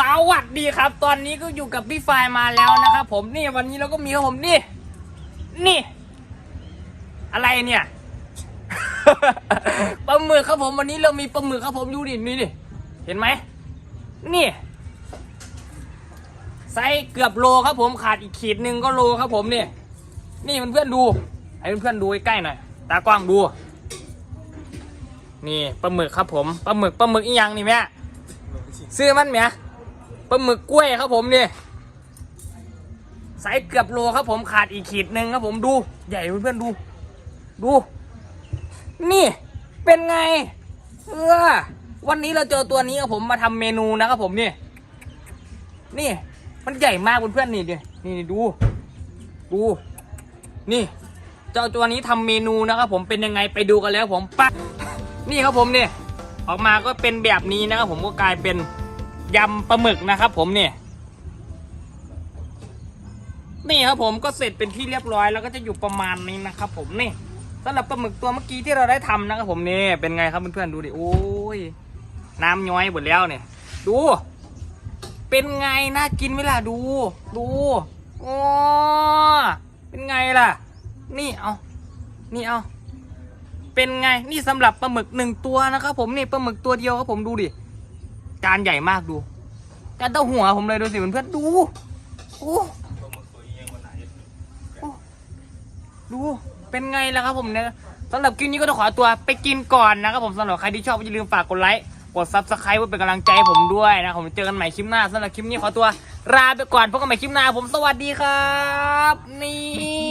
สวัสดีครับ ตอนนี้ก็อยู่กับพี่ไฟมาแล้วนะครับผมนี่วันนี้เราก็มีครับผมนี่ นี่ อะไรเนี่ยปลาหมึกครับผมวันนี้เรามีปลาหมึกครับผมดูดินี่ดิเห็นไหมนี่ไซส์เกือบโลครับผมขาดอีกขีดหนึ่งก็โลครับผมนี่นี่เพื่อนๆดูให้เพื่อนๆดูใกล้หน่อยตากว้างดู นี่ปลาหมึกครับผมปลาหมึกปลาหมึกอีหยังนี่แม่ซื้อมันไหม ปลาหมึกกล้วยครับผมเนี่ไซส์เกือบโลครับผมขาดอีกขีดหนึ่งครับผมดูใหญ่เพื่อนๆดู ดู นี่เป็นไงเออวันนี้เราเจอตัวนี้ครับผมมาทำเมนูนะครับผมนี่ นี่ มันใหญ่มากเพื่อนๆนี่ดินี่นี่ดู ดู นี่ เจ้าตัวนี้ทำเมนูนะครับผมเป็นยังไงไปดูกันแล้วผมปะนี่ครับผมเนี่ยออกมาก็เป็นแบบนี้นะครับผมก็กลายเป็น ยำปลาหมึกนะครับผมเนี่ยนี่ครับผมก็เสร็จเป็นที่เรียบร้อยแล้วก็จะอยู่ประมาณนี้นะครับผมนี่สำหรับปลาหมึกตัวเมื่อกี้ที่เราได้ทำนะครับผมนี่เป็นไงครับเพื่อนๆดูดิโอ้ยน้ำย้อยหมดแล้วเนี่ย ดู เป็นไงน่ากินไหมล่ะดู ดูโอ้เป็นไงล่ะ นี่เอานี่เอาเป็นไงนี่สำหรับปลาหมึกหนึ่งตัวนะครับผมนี่ปลาหมึกตัวเดียวครับผมดูดิ จานใหญ่มากดูจานเต้าหัวผมเลยดูสิเพื่อนๆดูโอ้ดู เป็นไงล่ะครับผมเนี่ยสำหรับคลิปนี้ก็ต้องขอตัวไปกินก่อนนะครับผมสำหรับใครที่ชอบอย่าลืมฝากกดไลค์ กดซับสไครต์เพื่อเป็นกำลังใจผมด้วยนะผมเจอกันใหม่คลิปหน้าสำหรับคลิปนี้ขอตัวลาไปก่อนพบกันใหม่คลิปหน้าผมสวัสดีครับ นี่